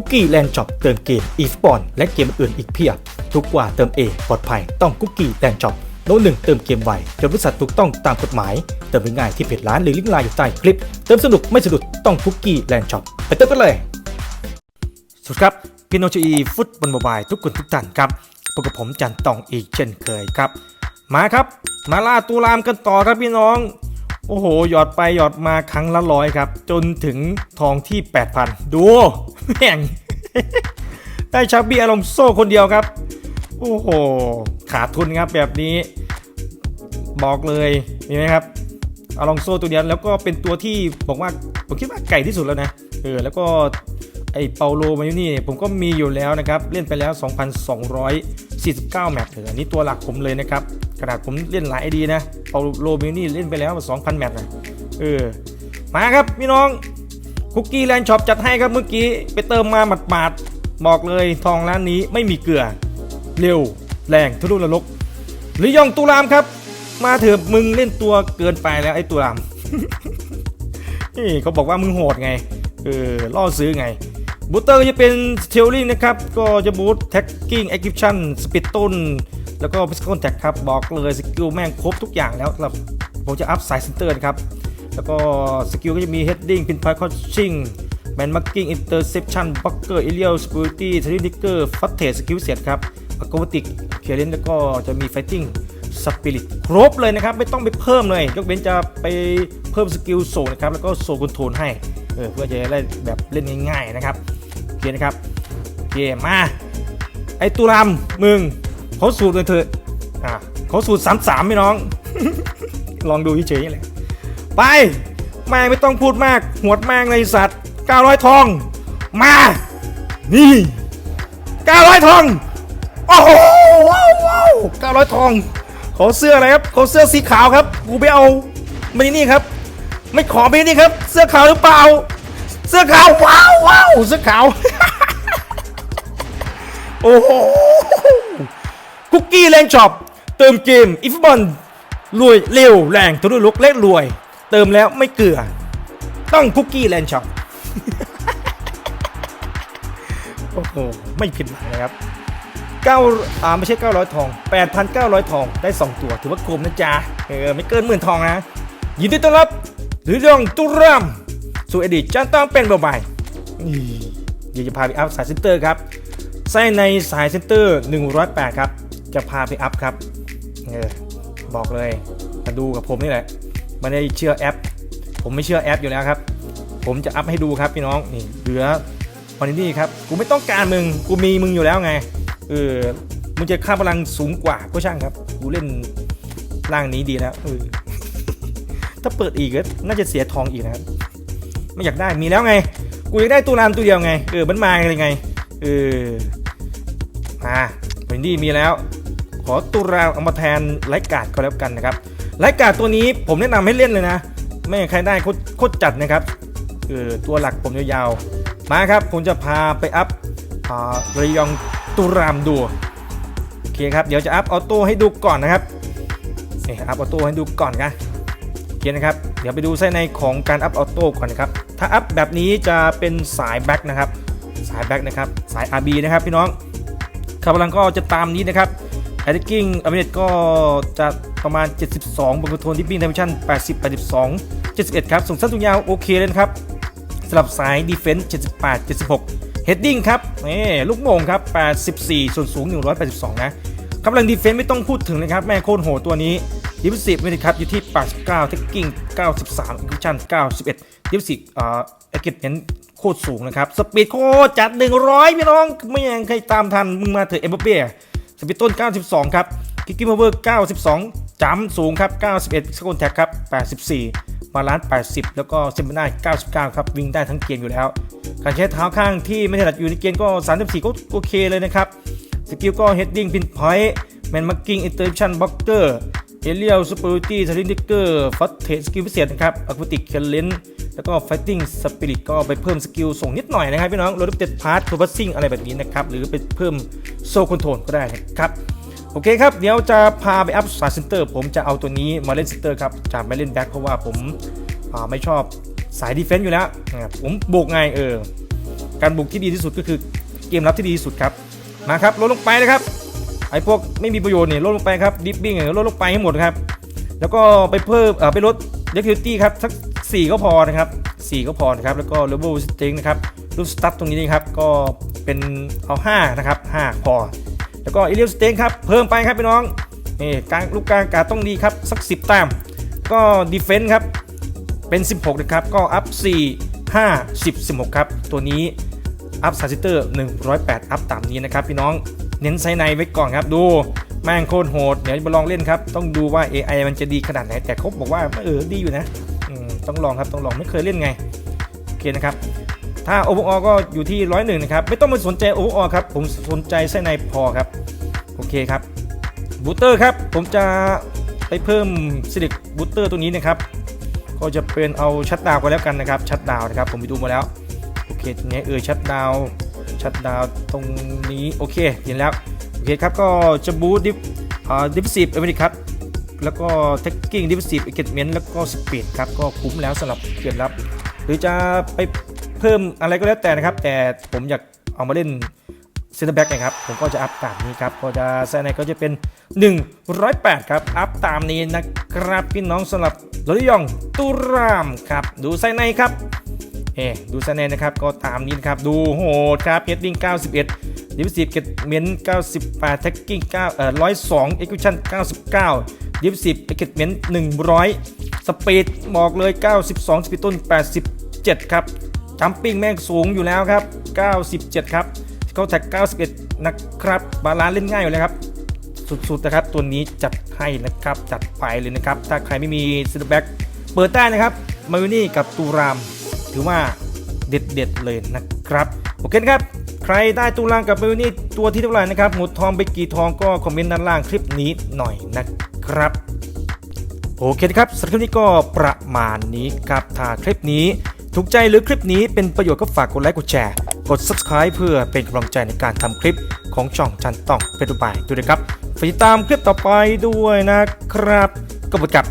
คุกกี้แลนด์ช็อปเติมเกมอีสปอนและเกมอื่นอีกเพียบ ทุกกว่าเติมเองปลอดภัยต้องคุกกี้แลนด์ช็อปโน้ตหนึ่งเติมเกมไวจนบริษัทถูกต้องตามกฎหมาย เติมง่ายที่เพจร้านหรือลิงก์ไลน์อยู่ใต้คลิป เติมสนุกไม่สะดุดต้องคุกกี้แลนด์ช็อปไปเติมกันเลยสวัสดีครับพี่น้องชอีฟุตบอลโมบายทุกคนทุกท่านครับพบกับผมจันตองอีกเช่นเคยครับ มาครับ มาล่าตูรามกันต่อครับพี่น้อง โอ้โห หยอดไปหยอดมาครั้งละร้อยครับ จนถึงทองที่ 8,000 ดู แม่งได้ชาบี้อารมโซ่คนเดียวครับ โอ้โห ขาดทุนครับแบบนี้ บอกเลยมีไหมครับอารองโซ่ตัวเดียวแล้วก็เป็นตัวที่บอกว่าผมคิดว่าไก่ที่สุดแล้วนะเออแล้วก็ไอเปาโลมายูนี่นี่ผมก็มีอยู่แล้วนะครับเล่นไปแล้ว 2,249 แมตช์เลยอันนี้ตัวหลักผมเลยนะครับขนาดผมเล่นหลายไอดีนะเปาโลมายูนี่เล่นไปแล้ว 2,000 แมตช์นะเออมาครับพี่น้อง คุกกี้แลนด์ช็อปจัดให้ครับเมื่อกี้ไปเติมมาหมาดๆบอกเลยทองร้านนี้ไม่มีเกลือ เร็ว แรงทุรุนรกหรือยองตุรามครับ มาเถอะมึงเล่นตัวเกินไปแล้วไอ้ตุรามนี่เขาบอกว่ามึงโหดไงเออล่อซื้อไงบูเตอร์จะเป็นเทลลิงนะครับ ก็จะบูตแท็กกิ้งแอคทิชั่นสปิตต้น แล้วก็พิสคอนแท็กครับ บอกเลยสกิลแม่งครบทุกอย่างแล้วครับผมจะอัพสายเซนเตอร์นะครับ แล้วก็สกิลก็จะมีเฮดดิ้งพินพอยคอชชิ่งแมนมาร์กิ้งอินเตอร์เซปชันบัคเกอร์เอเลียลสกูตี้ทรินิเกอร์ฟัตเทสกิลเสียครับอะโกติกเคเลนแล้วก็จะมีไฟติ้งสปิริตครบเลยนะครับ ไม่ต้องไปเพิ่มเลยยกเว้นจะไปเพิ่มสกิลโซนะครับ แล้วก็โซคอนโทรลให้เออเพื่อจะได้แบบเล่นง่ายๆนะครับโอเคนะครับโอเคมา ไอตุรามมึงเขาสูตรเลยเถอะอะเขาสูตรสามสามพี่น้อง ลองดูเฉยๆนี่แหละ ไปแม่งไม่ต้องพูดมากหวดแม่งในสัตว์ 900 ทอง มา นี่ 900 ทอง โอ้โหว้าวว้าว900 ทอง ขอเสื้ออะไรครับ ขอเสื้อสีขาวครับ กูไปเอาไม่นี่ครับ ไม่ขอไม่นี่ครับ เสื้อขาวหรือเปล่า เสื้อขาว ว้าวว้าวเสื้อขาว โอ้โห คุกกี้แรงช็อป เติมเกมอีฟบอลรวยเร็วแรงทะลุลุกเล็กรวย เติมแล้วไม่เกลือ ต้องคุกกี้แลนด์ช็อปโอ้โห ไม่ผิดหวังนะครับ9อ่าไม่ใช่ 900 ทอง 8,900 ทองได้ 2 ตัว ถือว่าคุ้มนะจ๊ะ เออ ไม่เกินหมื่นทองนะ ยินดีต้อนรับ หรือเรื่องตุรามสู่อดีตจันต้องเป็นเบาๆนี่เดี๋ยวจะพาไปอัพสายเซนเตอร์ครับ ไส้ในสายเซนเตอร์ 108 ครับ จะพาไปอัพครับ เออ บอกเลยมาดูกับผมนี่แหละ ไม่ได้เชื่อแอป ผมไม่เชื่อแอปอยู่แล้วครับ ผมจะอัพให้ดูครับพี่น้องนี่เหลือวันนี้ครับกูไม่ต้องการมึงกูมีมึงอยู่แล้วไงเออมึงจะค่าพลังสูงกว่าก็ช่างครับกูเล่นร่างนี้ดีแล้วเออถ้าเปิดอีกก็น่าจะเสียทองอีกนะครับไม่อยากได้มีแล้วไง กูอยากได้ตัวรามตัวเดียวไงเออมันมาเลยไงเออมาวันนี้มีแล้ว ขอตุรามเอามาแทนไลกาดก็แล้วกันนะครับ ไลกาตัวนี้ผมแนะนำให้เล่นเลยนะ ไม่ใครได้โคตรจัดนะครับเออตัวหลักผมยาวๆ มาครับผมจะพาไปอัพอรยองตุรามดูโอเคครับเดี๋ยวจะอัพออโต้ให้ดูก่อนนะครับนี่อัพออโต้ให้ดูก่อนนะโอเคนะครับเดี๋ยวไปดูไส้ในของการอัพออโต้ก่อนนะครับถ้าอัพแบบนี้จะเป็นสายแบ็คนะครับสายแบ็คนะครับสาย RB นะครับพี่น้องค่าพลังก็จะตามนี้นะครับแอตกิ้งอเมริกก็จะ ประมาณ 72 บนคอนโทรลดิปปิ้งเทมชั่น80 82 71 ครับ ส่งสั้นสูงยาวโอเคเลยนะครับสำหรับสายดีเฟนส์78 76เฮดดิ้งครับนี่ลูกโมงครับ 84 ส่วนสูง 182 นะกำลังดีเฟนส์ไม่ต้องพูดถึงนะครับ แม่โคตรโหดตัวนี้ดิฟสิบเมริครับอยู่ที่ 89 เทคกิ้ง 93 อินคิชั่น 91 ดิฟสิบอ่าเอกิเมนโคตรสูงนะครับ สปีดโคตรจัด 100 พี่น้อง ไม่ยังใครตามทัน มึงมาเถอะเอ็มเบ้สปิตต้น 92 ครับกิกกี้งพาวเวอร์ 92 จัมสูงครับ 91 สกุลแท็กครับ 84 บาลานซ์ 80 แล้วก็เซมเบน่า99 ครับ วิ่งได้ทั้งเกมอยู่แล้ว การใช้เท้าข้างที่ไม่ถนัดอยู่ในเกมก็ 34 ก็โอเคเลยนะครับ สกิลก็เฮดดิ้งพินพอยต์แมนมาร์กิ้งอินเตอร์ชั่นบล็อกเกอร์เอเรียลซูเปอร์ตี้ทารินิกเกอร์ฟัตเทสกิลพิเศษนะครับอะคูติกเคลเลนแล้วก็ Fighting Spirit ก็ไปเพิ่มสกิลส่งนิดหน่อยนะครับพี่น้องโรดเต็ดพาร์ทเพอร์ซิ่งอะไรแบบนี้นะครับ หรือไปเพิ่มโซคอนโทรลก็ได้นะครับ โอเคครับ เดี๋ยวจะพาไปอัพสายเซนเตอร์ ผมจะเอาตัวนี้มาเล่นเซนเตอร์ครับจะไม่เล่นแบ็คเพราะว่าผมาไม่ชอบสายดีเฟนต์อยู่แล้วผมบุกไงเออ การบุกที่ดีที่สุดก็คือเกมรับที่ดีที่สุดครับ มาครับลดลงไปนะครับ ไอ้พวกไม่มีประโยชน์เนี่ยลดลงไปครับดิฟบิ้งเนี่ยลดลงไปให้หมดครับ แล้วก็ไปเพิ่มไปลดเดคิวตี้ครับสัก4ก็พอนะครับ4ก็พอนะครับ แล้วก็เลเวลสเต็งนะครับรูปสตั๊ตตรงนี้นะครับ ก็เป็นเอา 5 นะครับ 5 พอ แล้วก็เอเลียสเต็งครับเพิ่มไปครับพี่น้องนี่กลางลูกกลางกาต้องดีครับสัก 10ต้มก็ดีเฟนส์ครับเป็น 16 นะครับ ก็อัพ 4 5 10 16 ครับ ตัวนี้อัพซาซิเตอร์108 อัพตามนี้นะครับพี่น้องเน้นไซในไว้ก่อนครับดูแม่งโคตรโหด เดี๋ยวมาลองเล่นครับ ต้องดูว่า AI มันจะดีขนาดไหน แต่เขาบอกว่าเออดีอยู่นะต้องลองครับต้องลองไม่เคยเล่นไงโอเคนะครับ ถ้า overall ก็อยู่ที่ร้อยหนึ่งนะครับ ไม่ต้องมาสนใจ overall ครับ ผมสนใจไส้ในพอครับ โอเคครับบูเตอร์ครับ ผมจะไปเพิ่มซิลิกบูเตอร์ตัวนี้นะครับ ก็จะเป็นเอาชัดดาวก็แล้วกันนะครับชัดดาวนะครับ ผมไปดูมาแล้ว โอเคตรงนี้เออชัดดาวชัดดาวตรงนี้ โอเคเห็นแล้ว โอเคครับ ก็จะบูทดิฟอ่าดิฟซีฟอเมริครับแล้วก็เทคกิ้งดิฟซีฟเอเกตเมนต์แล้วก็สปีดครับ ก็คุ้มแล้วสำหรับเกียรติรับ หรือจะไป เพิ่มอะไรก็แล้วแต่นะครับ แต่ผมอยากเอามาเล่นเซนเตอร์แบ็กนะครับ ผมก็จะอัพตามนี้ครับ ก็จะแซนในก็จะเป็น 108 ครับ อัพตามนี้นะครับพี่น้องสำหรับโรลิยองตุรามครับ ดูไซในครับ เอดูไซในนะครับ ก็ตามนี้นครับ ดูโหดครับเฮดดิ้ง91ดิฟซีฟเกตเมนต์98แท็กกิ้ง9เอ่อ102เอ็กซ์ชั่น99ดิฟซีฟเกตเมนต์100 สปีดบอกเลย 92 สปีดต้น 87 ครับ จัมปิ้งแม่งสูงอยู่แล้วครับ 97 ครับเขาแท็ก91 นะครับบาลานเล่นง่ายอยู่เลยครับ สุดๆนะครับ ตัวนี้จัดให้นะครับ จัดไปเลยนะครับ ถ้าใครไม่มีซิลแบ็กเปิดได้นะครับ มาวินี่กับตูราม ถือว่าเด็ดๆเลยนะครับ โอเคครับ ใครได้ตูรามกับมาวินี่ตัวที่เท่าไหร่นะครับหมดทองไปกี่ทองก็คอมเมนต์ด้านล่างคลิปนี้หน่อยนะครับโอเคครับสำหรับคลิปนี้ก็ประมาณนี้ครับถ้าคลิปนี้ ถูกใจหรือคลิปนี้เป็นประโยชน์ก็ฝากกดไลค์กดแชร์ กด subscribe เพื่อเป็นกำลังใจในการทำคลิปของช่องจันต้องเป็นตัวไปด้วยนะครับฝากติดตามคลิปต่อไปด้วยนะครับก็บกับ